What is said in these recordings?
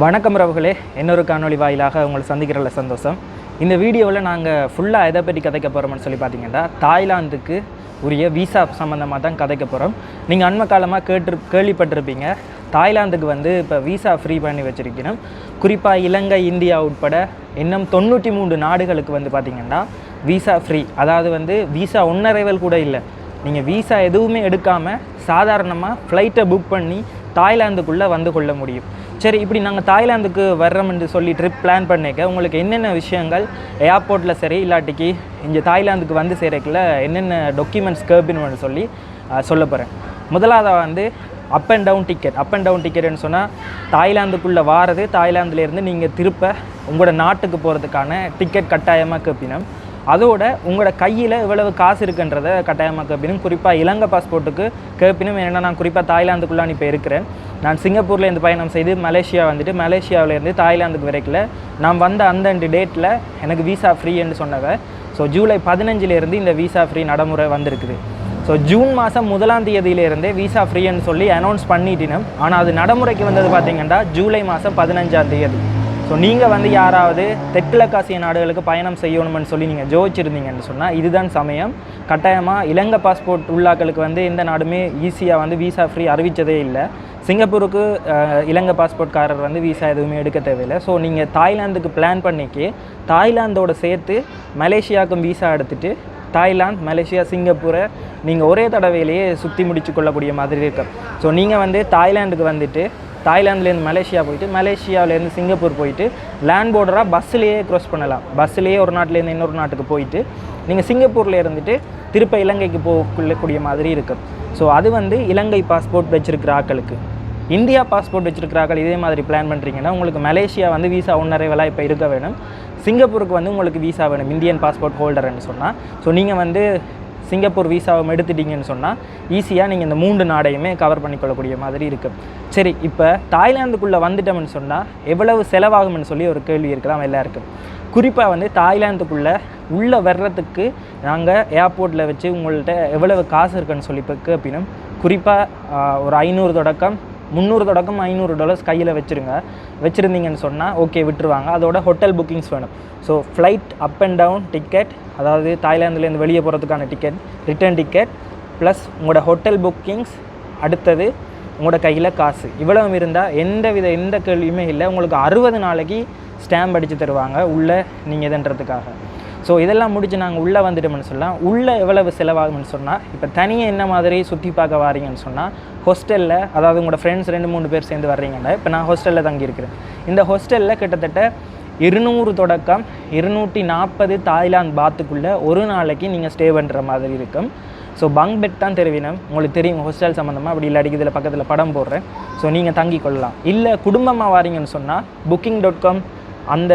வணக்கம் ரவுகளே. இன்னொரு காணொலி வாயிலாக உங்களை சந்திக்கிறதுல சந்தோஷம். இந்த வீடியோவில் நாங்கள் ஃபுல்லாக எதை பற்றி கதைக்க போகிறோம்னு சொல்லி பார்த்தீங்கன்னா தாய்லாந்துக்கு உரிய விசா சம்மந்தமாக தான் கதைக்க போகிறோம் நீங்கள் அண்மை காலமாக கேட்டு கேள்விப்பட்டிருப்பீங்க. தாய்லாந்துக்கு வந்து இப்போ விசா ஃப்ரீ பண்ணி வச்சுருக்கணும். குறிப்பாக இலங்கை இந்தியா உட்பட இன்னும் தொண்ணூற்றி மூன்று நாடுகளுக்கு வந்து பார்த்திங்கன்னா விசா ஃப்ரீ அதாவது வந்து விசா ஒன்னரைவல் கூட இல்லை. நீங்கள் விசா எதுவுமே எடுக்காமல் சாதாரணமாக ஃப்ளைட்டை புக் பண்ணி தாய்லாந்துக்குள்ளே வந்து கொள்ள முடியும். சரி இப்படி நாங்கள் தாய்லாந்துக்கு வர்றோம் என்று சொல்லி ட்ரிப் பிளான் பண்ணிக்க உங்களுக்கு என்னென்ன விஷயங்கள் ஏர்போர்ட்டில் சரி இல்லாட்டிக்கு இங்கே தாய்லாந்துக்கு வந்து சேரக்குள்ள என்னென்ன டாக்குமெண்ட்ஸ் கேர்பின்னு சொல்லி சொல்ல போகிறேன் முதலாவதாக வந்து up and down ticket up and down டிக்கெட்னு சொன்னால் தாய்லாந்துக்குள்ளே வாரது தாய்லாந்துலேருந்து நீங்கள் திருப்ப உங்களோட நாட்டுக்கு போகிறதுக்கான டிக்கெட் கட்டாயமாக கேப்பினம். அதோட உங்களோட கையில் இவ்வளவு காசு இருக்குன்றதை கட்டாயமாக கேட்பினும் குறிப்பாக இலங்கை பாஸ்போர்ட்டுக்கு கேட்பினும் ஏன்னா நான் குறிப்பாக தாய்லாந்துக்குள்ளே இப்போ இருக்கிறேன். நான் சிங்கப்பூர்லேருந்து பயணம் செய்து மலேசியா வந்துட்டு மலேசியாவிலேருந்து தாய்லாந்துக்கு வரைக்கில் நான் வந்த அந்த டேட்டில் எனக்கு விசா ஃப்ரீன்னு சொன்னவ ஸோ ஜூலை பதினஞ்சிலேருந்து இந்த விசா ஃப்ரீ நடைமுறை வந்திருக்குது. ஸோ ஜூன் மாதம் முதலாம் தேதியிலேருந்தே விசா ஃப்ரீன்னு சொல்லி அனௌன்ஸ் பண்ணிட்டினோம். ஆனால் அது நடைமுறைக்கு வந்தது பார்த்திங்கன்னா ஜூலை மாதம் பதினஞ்சாம் தேதி. ஸோ நீங்கள் வந்து யாராவது தெற்கிழக்காசிய நாடுகளுக்கு பயணம் செய்யணும்னு சொல்லி நீங்கள் ஜோதிச்சிருந்தீங்கன்னு சொன்னால் இதுதான் சமயம். கட்டாயமாக இலங்கை பாஸ்போர்ட் உள்ளாக்களுக்கு வந்து எந்த நாடுமே ஈஸியாக வந்து விசா ஃப்ரீ அறிவித்ததே இல்லை. சிங்கப்பூருக்கு இலங்கை பாஸ்போர்ட்காரர் வந்து விசா எதுவுமே எடுக்க தேவையில்லை. ஸோ நீங்கள் தாய்லாந்துக்கு பிளான் பண்ணிக்கி தாய்லாந்தோட சேர்த்து மலேசியாவுக்கும் விசா எடுத்துட்டு தாய்லாந்து மலேசியா சிங்கப்பூரை நீங்கள் ஒரே தடவையிலேயே சுற்றி முடிச்சு கொள்ளக்கூடிய மாதிரி இருக்கும். ஸோ நீங்கள் வந்து தாய்லாந்துக்கு வந்துட்டு தாய்லாந்துலேருந்து மலேசியா போயிட்டு மலேசியாவிலேருந்து சிங்கப்பூர் போயிட்டு லேண்ட் போர்டராக பஸ்ஸுலேயே க்ராஸ் பண்ணலாம். பஸ்ஸுலேயே ஒரு நாட்டிலேருந்து இன்னொரு நாட்டுக்கு போயிட்டு நீங்கள் சிங்கப்பூரில் இருந்துட்டு திருப்ப இலங்கைக்கு போகக்கூடிய மாதிரி இருக்கும். ஸோ அது வந்து இலங்கை பாஸ்போர்ட் வச்சுருக்கிற ஆக்களுக்கு. இந்தியா பாஸ்போர்ட் வச்சிருக்கிற ஆக்கள் இதே மாதிரி பிளான் பண்ணுறீங்கன்னா உங்களுக்கு மலேசியா வந்து விசா ஒன்றரைவலாக இப்போ இருக்க வேணும். சிங்கப்பூருக்கு வந்து உங்களுக்கு விசா வேணும் இந்தியன் பாஸ்போர்ட் ஹோல்டர்னு சொன்னால் ஸோ நீங்கள் வந்து சிங்கப்பூர் விசாவை எடுத்துட்டீங்கன்னு சொன்னால் ஈஸியாக நீங்கள் இந்த மூன்று நாடையுமே கவர் பண்ணிக்கொள்ளக்கூடிய மாதிரி இருக்குது சரி இப்போ தாய்லாந்துக்குள்ளே வந்துட்டோம்னு சொன்னால் எவ்வளவு செலவாகும்னு சொல்லி ஒரு கேள்வி இருக்கலாம் எல்லாருக்கும். குறிப்பாக வந்து தாய்லாந்துக்குள்ளே உள்ளே வர்றதுக்கு நாங்கள் ஏர்போர்ட்டில் வச்சு உங்கள்கிட்ட எவ்வளவு காசு இருக்குன்னு சொல்லி கேட்பினும் குறிப்பாக ஒரு ஐநூறு தொடக்கம் முந்நூறு தொடக்கம் ஐநூறு டாலர்ஸ் கையில் வச்சுருங்க. வச்சுருந்தீங்கன்னு சொன்னால் ஓகே விட்டுருவாங்க. அதோட ஹோட்டல் புக்கிங்ஸ் வேணும். So flight up and down ticket அதாவது தாய்லாந்துலேருந்து வெளியே போகிறதுக்கான டிக்கெட் ரிட்டர்ன் டிக்கெட் ப்ளஸ் உங்களோட ஹோட்டல் புக்கிங்ஸ் அடுத்தது உங்களோட கையில் காசு. இவ்வளவு இருந்தால் எந்த வித எந்த கேள்வியுமே இல்லை. உங்களுக்கு அறுபது நாளைக்கு ஸ்டாம்ப் அடித்து தருவாங்க உள்ளே நீங்கள் இதுன்றதுக்காக. ஸோ இதெல்லாம் முடிச்சு நாங்கள் உள்ளே வந்துட்டோம்னு சொல்லலாம் உள்ளே எவ்வளவு செலவாகும்னு சொன்னால் இப்போ தனியாக என்ன மாதிரி சுற்றி பார்க்க வாரீங்கன்னு சொன்னால் ஹாஸ்டலில் அதாவது உங்களோட ஃப்ரெண்ட்ஸ் ரெண்டு மூணு பேர் சேர்ந்து வர்றீங்கன்னா இப்போ நான் ஹாஸ்டலில் தங்கியிருக்கிறேன் இந்த ஹாஸ்டலில் கிட்டத்தட்ட இருநூறு தொடக்கம் இருநூற்றி நாற்பது தாய்லாந்து பாத்துக்குள்ளே ஒரு நாளைக்கு நீங்கள் ஸ்டே பண்ணுற மாதிரி இருக்கும். ஸோ பங்க் பெட் தான் தெரிவினம். உங்களுக்கு தெரியும் ஹோஸ்டல் சம்மந்தமாக அப்படி இல்லை இதில் பக்கத்தில் படம் போடுறேன். ஸோ நீங்கள் தங்கி கொள்ளலாம். இல்லை குடும்பமாக வாரீங்கன்னு சொன்னால் புக்கிங் டாட் காம் அந்த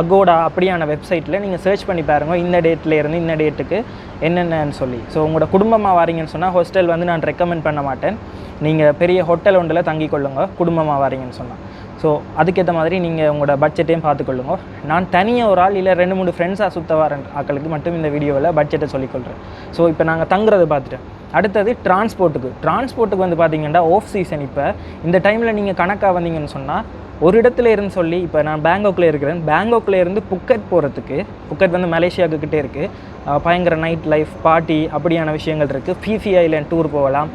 அகோடா அப்படியான வெப்சைட்டில் நீங்கள் சர்ச் பண்ணி பாருங்கள் இந்த டேட்டில் இருந்து இந்த டேட்டுக்கு என்னென்னு சொல்லி. ஸோ உங்களோட குடும்பமாக வாரீங்கன்னு சொன்னால் ஹோஸ்டல் வந்து நான் ரெக்கமெண்ட் பண்ண மாட்டேன். நீங்கள் பெரிய ஹோட்டல் ஒன்றில் தங்கி கொள்ளுங்க குடும்பமாக வாரீங்கன்னு சொன்னால் ஸோ அதுக்கேற்ற மாதிரி நீங்கள் உங்களோட பட்ஜெட்டையும் பார்த்துக்கொள்ளுங்க. நான் தனியாக ஒரு ஆள் இல்லை ரெண்டு மூணு ஃப்ரெண்ட்ஸாக சுற்ற வர ஆக்களுக்கு மட்டும் இந்த வீடியோவில் பட்ஜெட்டை சொல்லிக்கொள்கிறேன் ஸோ இப்போ நாங்கள் தங்குறது பார்த்துட்டேன் அடுத்தது டிரான்ஸ்போர்ட்டுக்கு டிரான்ஸ்போர்ட்டுக்கு வந்து பார்த்தீங்கன்னா ஆஃப் சீசன் இப்போ இந்த டைமில் நீங்கள் கணக்காக வந்தீங்கன்னு சொன்னால் ஒரு இடத்துல இருந்து சொல்லி இப்போ நான் பேங்காக்கில் இருக்கிறேன். பேங்காக்கில் இருந்து புக்கெட் போகிறதுக்கு புக்கெட் வந்து மலேசியாவுக்கு கிட்டே இருக்குது பயங்கர நைட் லைஃப் பார்ட்டி அப்படியான விஷயங்கள் இருக்குது ஃபீஃபி ஐலேண்ட் டூர் போகலாம்.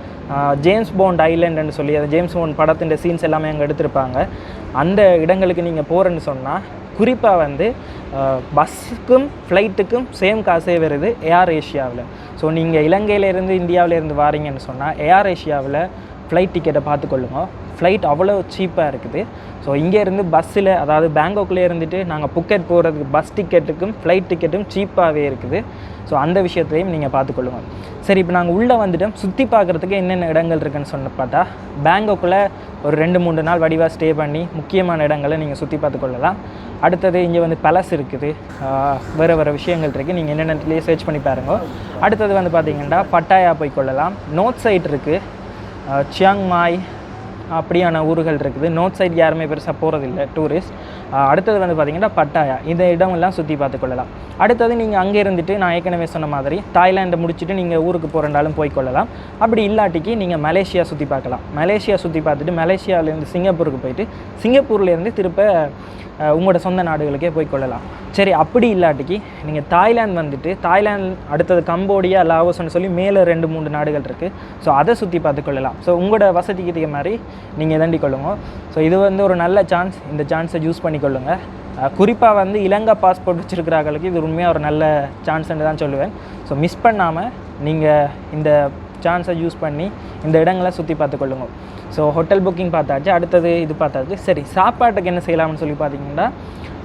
ஜேம்ஸ் போண்ட் ஐலேண்டுன்னு சொல்லி அந்த ஜேம்ஸ் போண்ட் படத்தின் சீன்ஸ் எல்லாமே அங்கே எடுத்திருப்பாங்க. அந்த இடங்களுக்கு நீங்கள் போகிறேன்னு சொன்னால் குறிப்பாக வந்து பஸ்ஸுக்கும் ஃப்ளைட்டுக்கும் சேம் காசே வருது ஏர் ஏஷியாவில் ஸோ நீங்கள் இலங்கையிலேருந்து இந்தியாவிலேருந்து வாரீங்கன்னு சொன்னால் ஏர் ஏஷியாவில் ஃப்ளைட் டிக்கெட்டை பார்த்துக்கொள்ளுங்க ஃப்ளைட் அவ்வளோ சீப்பாக இருக்குது. ஸோ இங்கேருந்து பஸ்ஸில் அதாவது பேங்காக்லேயே இருந்துட்டு நாங்கள் புக்கெட் போகிறதுக்கு பஸ் டிக்கெட்டுக்கும் ஃப்ளைட் டிக்கெட்டும் சீப்பாகவே இருக்குது. ஸோ அந்த விஷயத்தையும் நீங்கள் பார்த்துக்கொள்ளுங்க சரி இப்போ நாங்கள் உள்ளே வந்துட்டோம். சுற்றி பார்க்குறதுக்கு என்னென்ன இடங்கள் இருக்குன்னு சொன்ன பார்த்தா பேங்காக்கில் ஒரு ரெண்டு மூணு நாள் வடிவாக ஸ்டே பண்ணி முக்கியமான இடங்களை நீங்கள் சுற்றி பார்த்துக்கொள்ளலாம். அடுத்தது இங்கே வந்து பேலஸ் இருக்குது. வேறு வேறு விஷயங்கள் இருக்குது நீங்கள் என்னென்னத்துலேயே சர்ச் பண்ணி பாருங்க. அடுத்தது வந்து பார்த்தீங்கன்னா பட்டாயா போய் கொள்ளலாம். நோர்த் சைட் இருக்குது சியாங் மாய் அப்படியான ஊர்கள் இருக்குது. நோர்த் சைடு யாருமே பெருசாக போகிறதில்ல டூரிஸ்ட் அடுத்தது வந்து பார்த்திங்கன்னா பட்டாயா. இந்த இடமெல்லாம் சுற்றி பார்த்துக்கொள்ளலாம். அடுத்தது நீங்கள் அங்கே இருந்துட்டு நான் ஏற்கனவே சொன்ன மாதிரி தாய்லாண்டை முடிச்சுட்டு நீங்கள் ஊருக்கு போகிறண்டாலும் போய்க்கொள்ளலாம் அப்படி இல்லாட்டிக்கு நீங்கள் மலேசியா சுற்றி பார்க்கலாம். மலேசியா சுற்றி பார்த்துட்டு மலேசியாவிலேருந்து சிங்கப்பூருக்கு போயிட்டு சிங்கப்பூர்லேருந்து திருப்ப உங்களோட சொந்த நாடுகளுக்கே போய்க்கொள்ளலாம் சரி அப்படி இல்லாட்டிக்கு நீங்கள் தாய்லாந்து வந்துட்டு தாய்லாந்து அடுத்தது கம்போடியா லாவோஸ்னு சொல்லி மேலே ரெண்டு மூணு நாடுகள் இருக்குது ஸோ அதை சுற்றி பார்த்துக்கொள்ளலாம். ஸோ உங்களோட வசதிக்கு மாதிரி நீங்கள் இதண்டி கொள்ளுங்க. ஸோ இது வந்து ஒரு நல்ல சான்ஸ் இந்த சான்ஸை யூஸ் பண்ணிக்கொள்ளுங்க. குறிப்பாக வந்து இலங்கை பாஸ்போர்ட் வச்சுருக்கிறாங்களுக்கு இது உண்மையாக ஒரு நல்ல சான்ஸ்ன்னு தான் சொல்லுவேன். ஸோ மிஸ் பண்ணாமல் நீங்கள் இந்த சான்ஸை யூஸ் பண்ணி இந்த இடங்களை சுற்றி பார்த்துக்கொள்ளுங்க ஸோ ஹோட்டல் புக்கிங் பார்த்தாச்சு. அடுத்தது இது பார்த்தாச்சு. சரி சாப்பாட்டுக்கு என்ன செய்யலாம்னு சொல்லி பார்த்தீங்கன்னா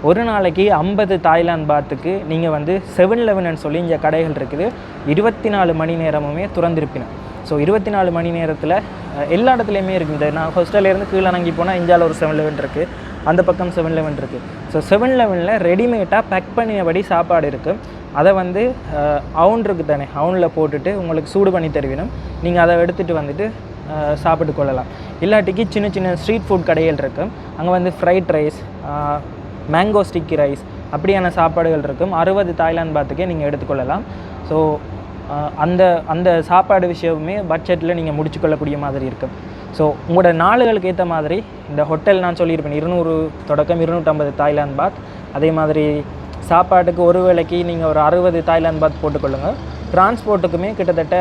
ஒரு நாளைக்கு ஐம்பது தாய்லாந்து பாத்துக்கு நீங்கள் வந்து செவன் லெவன் சொல்லி இங்கே கடைகள் இருக்குது. இருபத்தி நாலு மணி நேரமுமே திறந்திருப்பின. ஸோ இருபத்தி நாலு மணி நேரத்தில் எல்லா இடத்துலையுமே இருக்குது இந்த நான் ஹோஸ்டல்லேருந்து கீழே இறங்கி போனால் இந்தியாவில் ஒரு செவன் லெவன் இருக்குது அந்த பக்கம் செவன் லெவன் இருக்குது ஸோ செவன் லெவனில் ரெடிமேடாக பேக் பண்ணியபடி சாப்பாடு இருக்குது அதை வந்து அவுன் இருக்குது தானே? அவுனில் போட்டுட்டு உங்களுக்கு சூடு பண்ணி தருவினும். நீங்கள் அதை எடுத்துகிட்டு வந்துட்டு சாப்பிட்டு கொள்ளலாம். இல்லாட்டிக்கு சின்ன சின்ன ஸ்ட்ரீட் ஃபுட் கடைகள் இருக்குது அங்கே வந்து fried rice mango sticky rice அப்படியான சாப்பாடுகள் இருக்கும். அறுபது தாய்லாந்து பாத்துக்கே நீங்கள் எடுத்துக்கொள்ளலாம் ஸோ அந்த அந்த சாப்பாடு விஷயமே பட்ஜெட்டில் நீங்கள் முடிச்சுக்கொள்ளக்கூடிய மாதிரி இருக்கும் ஸோ உங்களோட நாளுகளுக்கு ஏற்ற மாதிரி இந்த ஹோட்டல் நான் சொல்லியிருப்பேன் இருநூறு தொடக்கம் இருநூற்றம்பது தாய்லாந்து பாத் அதே மாதிரி சாப்பாட்டுக்கு ஒரு வேளைக்கு நீங்கள் ஒரு அறுபது தாய்லாந்து பாத் போட்டுக்கொள்ளுங்கள் டிரான்ஸ்போர்ட்டுக்குமே கிட்டத்தட்ட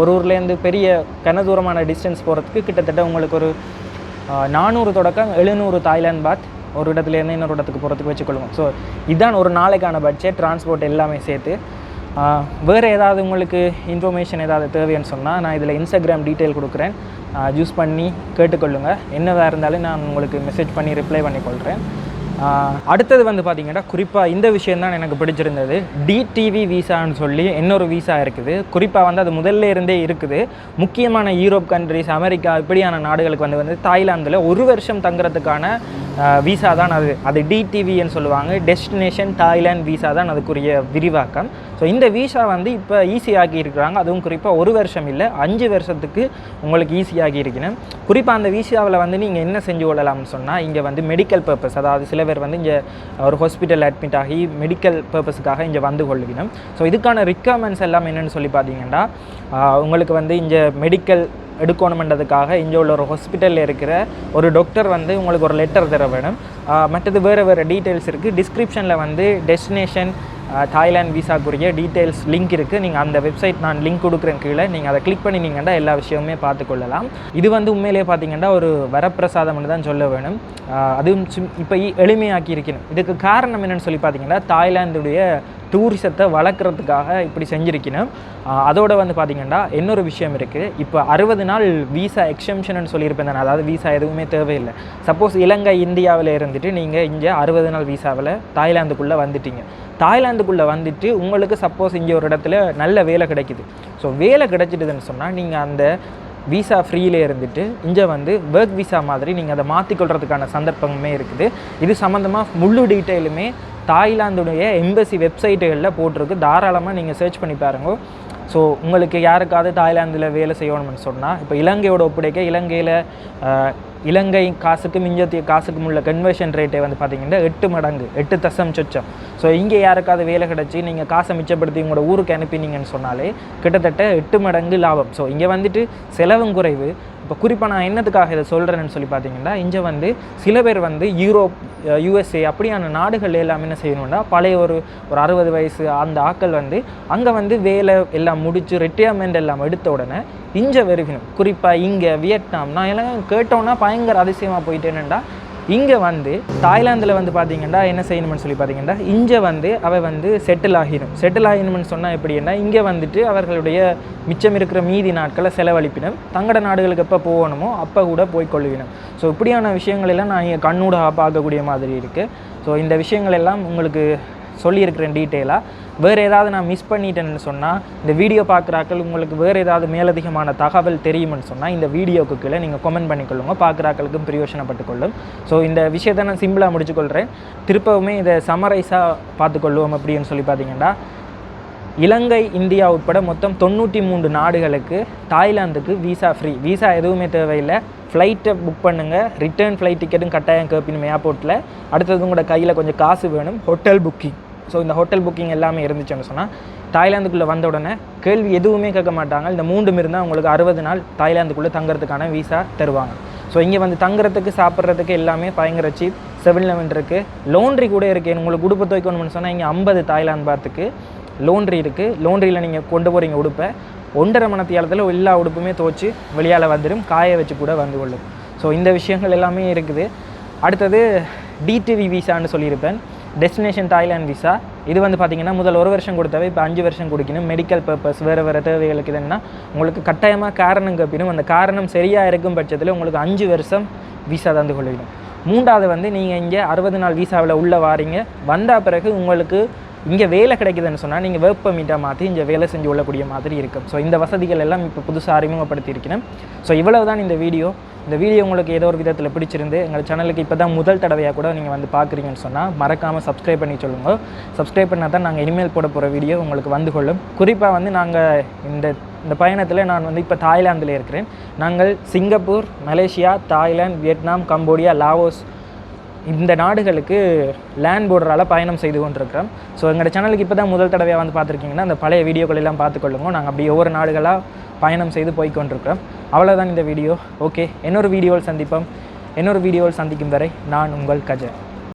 ஒரு ஊர்லேருந்து பெரிய கனதூரமான டிஸ்டன்ஸ் போகிறதுக்கு கிட்டத்தட்ட உங்களுக்கு ஒரு நானூறு தொடக்கம் எழுநூறு தாய்லாந்து பாத் ஒரு இடத்துலேருந்து இன்னொரு இடத்துக்கு போகிறதுக்கு வச்சுக்கொள்ளுங்க. ஸோ இதுதான் ஒரு நாளைக்கான பட்ஜெட் டிரான்ஸ்போர்ட் எல்லாமே சேர்த்து. வேறு ஏதாவது உங்களுக்கு இன்ஃபர்மேஷன் ஏதாவது தேவைன்னு சொன்னால் நான் இதில் இன்ஸ்டாகிராம் டீட்டெயில் கொடுக்குறேன். யூஸ் பண்ணி கேட்டுக்கொள்ளுங்கள் என்னதாக இருந்தாலும் நான் உங்களுக்கு மெசேஜ் பண்ணி ரிப்ளை பண்ணிக்கொள்கிறேன் அடுத்தது வந்து பார்த்தீங்கன்னா குறிப்பாக இந்த விஷயம் தான் எனக்கு பிடிச்சிருந்தது. டிடிவி விசான்னு சொல்லி இன்னொரு விசா இருக்குது. குறிப்பாக வந்து அது முதல்ல இருந்தே இருக்குது. முக்கியமான யூரோப் கண்ட்ரிஸ் அமெரிக்கா இப்படியான நாடுகளுக்கு வந்து வந்து தாய்லாந்தில் ஒரு வருஷம் தங்குறதுக்கான விசா தான் அது. அது டிடிவின்னு சொல்லுவாங்க. டெஸ்டினேஷன் தாய்லாந்து விசா தான் அதுக்குரிய விரிவாக்கம். ஸோ இந்த விசா வந்து இப்போ ஈஸியாகி இருக்கிறாங்க. அதுவும் குறிப்பாக ஒரு வருஷம் இல்லை அஞ்சு வருஷத்துக்கு உங்களுக்கு ஈஸியாகி இருக்கணும். குறிப்பாக அந்த விசாவில் வந்து நீங்கள் என்ன செஞ்சு கொள்ளலாம்னு சொன்னால் இங்கே வந்து மெடிக்கல் பர்பஸ் அதாவது சில பேர் வந்து இங்கே ஒரு ஹாஸ்பிட்டல் அட்மிட் ஆகி மெடிக்கல் பர்பஸுக்காக இங்கே வந்து கொள்ளுவினம் ஸோ இதுக்கான ரிக்குவயர்மெண்ட்ஸ் எல்லாம் என்னென்னு சொல்லி பார்த்தீங்கன்னா உங்களுக்கு வந்து இங்கே மெடிக்கல் எடுக்கணுமென்றதுக்காக இங்கே உள்ள ஒரு ஹாஸ்பிட்டலில் இருக்கிற ஒரு டாக்டர் வந்து உங்களுக்கு ஒரு லெட்டர் தர வேணும். மற்றது வேறு வேறு டீட்டெயில்ஸ் இருக்குது டிஸ்கிரிப்ஷனில் வந்து டெஸ்டினேஷன் தாய்லாந்து விசாக்குரிய டீட்டெயில்ஸ் லிங்க் இருக்குது நீங்கள் அந்த வெப்சைட் நான் லிங்க் கொடுக்குறேன் கீழே. நீங்கள் அதை கிளிக் பண்ணினீங்கன்னா எல்லா விஷயமுமே பார்த்துக்கொள்ளலாம். இது வந்து உண்மையிலேயே பார்த்தீங்கன்னா ஒரு வரப்பிரசாதம்னு தான் சொல்ல வேணும். அதுவும் இப்போ எளிமையாக்கி இருக்கணும் இதுக்கு காரணம் என்னென்னு சொல்லி பார்த்தீங்கன்னா தாய்லாந்துடைய டூரிசத்தை வளர்க்குறதுக்காக இப்படி செஞ்சுருக்கினேன் அதோட வந்து பார்த்தீங்கன்னா இன்னொரு விஷயம் இருக்குது இப்போ அறுபது நாள் வீசா எக்ஸ்டென்ஷன் சொல்லியிருப்பேன் தானே அதாவது வீசா எதுவுமே தேவையில்லை. சப்போஸ் இலங்கை இந்தியாவில் இருந்துட்டு நீங்கள் இங்கே அறுபது நாள் வீசாவில் தாய்லாந்துக்குள்ளே வந்துட்டீங்க. தாய்லாந்துக்குள்ளே வந்துட்டு உங்களுக்கு சப்போஸ் இங்கே ஒரு இடத்துல நல்ல வேலை கிடைக்குது. ஸோ வேலை கிடைச்சிட்டுதுன்னு சொன்னால் நீங்கள் அந்த விசா ஃப்ரீயிலே இருந்துட்டு இங்கே வந்து ஒர்க் விசா மாதிரி நீங்கள் அதை மாற்றிக்கொள்கிறதுக்கான சந்தர்ப்பமே இருக்குது. இது சம்மந்தமாக முழு டீட்டெயிலுமே தாய்லாந்துடைய எம்பசி வெப்சைட்டுகளில் போட்டிருக்கு. தாராளமாக நீங்கள் சர்ச் பண்ணி பாருங்க. ஸோ உங்களுக்கு யாருக்காவது தாய்லாந்தில் வேலை செய்யணும்னு சொன்னால் இப்போ இலங்கையோட ஒப்படைக்க இலங்கையில் இலங்கை காசுக்கும் இந்திய காசுக்கும் உள்ள கன்வர்ஷன் ரேட்டை வந்து பார்த்தீங்கன்னா எட்டு மடங்கு எட்டு தசம் சொச்சம். ஸோ இங்கே யாருக்காவது வேலை கிடச்சி நீங்கள் காசை மிச்சப்படுத்தி உங்களோட ஊருக்கு அனுப்பினீங்கன்னு சொன்னாலே கிட்டத்தட்ட எட்டு மடங்கு லாபம். ஸோ இங்கே வந்துட்டு செலவும் குறைவு இப்போ குறிப்பாக நான் என்னத்துக்காக இதை சொல்கிறேன்னு சொல்லி பார்த்தீங்கன்னா இங்கே வந்து சில பேர் வந்து யூரோப் யூஎஸ்ஏ அப்படியான நாடுகள் எல்லாம் என்ன செய்யணும்னா பழைய ஒரு ஒரு அறுபது வயசு அந்த ஆட்கள் வந்து அங்கே வந்து வேலை எல்லாம் முடிச்சு ரிட்டையர்மெண்ட் எல்லாம் எடுத்த உடனே இங்கே வருகணும். குறிப்பாக இங்கே வியட்நாம் நான் எல்லாம் கேட்டோன்னா பயங்கர அதிசயமாக போயிட்டேன்னுடா இங்கே வந்து தாய்லாந்தில் வந்து பார்த்தீங்கன்னா என்ன செய்யணும்னு சொல்லி பார்த்தீங்கன்னா இங்கே வந்து அவ வந்து செட்டில் ஆகிடும். செட்டில் ஆகணும்னு சொன்னால் எப்படின்னா இங்கே வந்துட்டு அவர்களுடைய மிச்சம் இருக்கிற மீதி நாட்களை செலவழிப்பினும் தங்கட நாடுகளுக்கு எப்போ போகணுமோ அப்போ கூட போய் கொள்ளுவினும் ஸோ இப்படியான விஷயங்கள் எல்லாம் நான் இங்கே கண்ணூடாக பார்க்கக்கூடிய மாதிரி இருக்குது ஸோ இந்த விஷயங்கள் எல்லாம் உங்களுக்கு சொல்லியிருக்கிறேன் டீட்டெயிலாக வேறு ஏதாவது நான் மிஸ் பண்ணிட்டேன்னு சொன்னால் இந்த வீடியோ பார்க்குறாக்கள் உங்களுக்கு வேறு ஏதாவது மேலதிகமான தகவல் தெரியும்னு சொன்னால் இந்த வீடியோக்கு கீழே நீங்கள் கமெண்ட் பண்ணிக்கொள்ளுங்க. பார்க்குறாக்களுக்கும் பிரயோஜனப்பட்டுக்கொள்ளும் ஸோ இந்த விஷயத்தை நான் சிம்பிளாக முடிச்சுக்கொள்கிறேன் திருப்பவுமே இதை சமரைஸாக பார்த்துக்கொள்ளுவோம் அப்படின்னு சொல்லி பார்த்தீங்கன்னா இலங்கை இந்தியா உட்பட மொத்தம் தொண்ணூற்றி மூன்று நாடுகளுக்கு தாய்லாந்துக்கு விசா ஃப்ரீ விசா எதுவுமே தேவையில்லை. ஃப்ளைட்டை புக் பண்ணுங்கள் ரிட்டர்ன் ஃப்ளைட் டிக்கெட்டும் கட்டாயம் கேட்பினும் ஏர்போர்ட்டில் அடுத்தது உங்களோட கையில் கொஞ்சம் காசு வேணும். ஹோட்டல் புக்கிங் ஸோ இந்த ஹோட்டல் புக்கிங் எல்லாமே இருந்துச்சுன்னு சொன்னால் தாய்லாந்துக்குள்ளே வந்த உடனே கேள்வி எதுவுமே கேட்க மாட்டாங்க. இந்த மூன்றும் இருந்தால் உங்களுக்கு அறுபது நாள் தாய்லாந்துக்குள்ளே தங்குறதுக்கான விசா தருவாங்க. ஸோ இங்கே வந்து தங்குறதுக்கு சாப்பிட்றதுக்கு எல்லாமே பயங்கர சீப் செவன் லெவன் இருக்குது லோன்ட்ரி கூட இருக்குது உங்களுக்கு உடுப்பு துவைக்கணும்னு சொன்னால் இங்கே ஐம்பது தாய்லாந்து பாத்துக்கு. லோன்ட்ரி இருக்குது லோன்ட்ரியில் நீங்கள் கொண்டு போகிறீங்க உடுப்பை. ஒன்றரை மணத்தியாலத்தில் எல்லா உடுப்புமே துவைச்சி வெளியால் வந்துடும் காய வச்சு கூட வந்து கொள்ளும். ஸோ இந்த விஷயங்கள் எல்லாமே இருக்குது. அடுத்தது டிடிவி விசான்னு சொல்லியிருப்பேன். டெஸ்டினேஷன் தாய்லாந்து விசா இது வந்து பார்த்தீங்கன்னா முதல் ஒரு வருஷம் கொடுத்தவை இப்போ அஞ்சு வருஷம் கொடுக்கணும். மெடிக்கல் பர்பஸ் வேறு வேறு தேவைகளுக்கு என்னென்னா உங்களுக்கு கட்டாயமாக காரணம் கப்பினும் அந்த காரணம் சரியாக இருக்கும் பட்சத்தில் உங்களுக்கு அஞ்சு வருஷம் விசா தந்து கொள்ளிடும் மூன்றாவது வந்து நீங்கள் இங்கே அறுபது நாள் விசாவில் உள்ளே வாரீங்க. வந்த பிறகு உங்களுக்கு இங்கே வேலை கிடைக்குதுன்னு சொன்னால் நீங்கள் ஒர்க் பர்மிட்டாக மாற்றி இங்கே வேலை செஞ்சு கொள்ளக்கூடிய மாதிரி இருக்கும். ஸோ இந்த வசதிகள் எல்லாம் இப்போ புதுசாக அறிமுகப்படுத்தியிருக்கிறேன். ஸோ இவ்வளவு தான் இந்த வீடியோ இந்த வீடியோ உங்களுக்கு ஏதோ ஒரு விதத்தில் பிடிச்சிருந்து எங்கள் சேனலுக்கு இப்போ தான் முதல் தடவையாக கூட நீங்கள் வந்து பார்க்குறீங்கன்னு சொன்னால் மறக்காமல் சப்ஸ்கிரைப் பண்ணி சொல்லுங்கள் சப்ஸ்கிரைப் பண்ணால் தான் நாங்கள் இனிமேல் போட போகிற வீடியோ உங்களுக்கு வந்து கொள்ளும். குறிப்பாக வந்து நாங்கள் இந்த இந்த பயணத்தில் நான் வந்து இப்போ தாய்லாந்தில் இருக்கிறேன். நாங்கள் Singapore Malaysia Thailand Vietnam Cambodia Laos இந்த நாடுகளுக்கு லேண்ட் போர்டரால் பயணம் செய்து கொண்டிருக்கிறோம். ஸோ எங்களோட சேனலுக்கு இப்போ தான் முதல் தடவையாக வந்து பார்த்துருக்கீங்கன்னா அந்த பழைய வீடியோக்களெல்லாம் பார்த்துக்கொள்ளுங்க நாங்கள் அப்படி ஒவ்வொரு நாடுகளாக பயணம் செய்து போய் கொண்டிருக்கிறோம். அவ்வளோதான் இந்த வீடியோ. ஓகே இன்னொரு வீடியோவில் சந்திப்போம். இன்னொரு வீடியோவில் சந்திக்கும் வரை நான் உங்கள் கஜன்.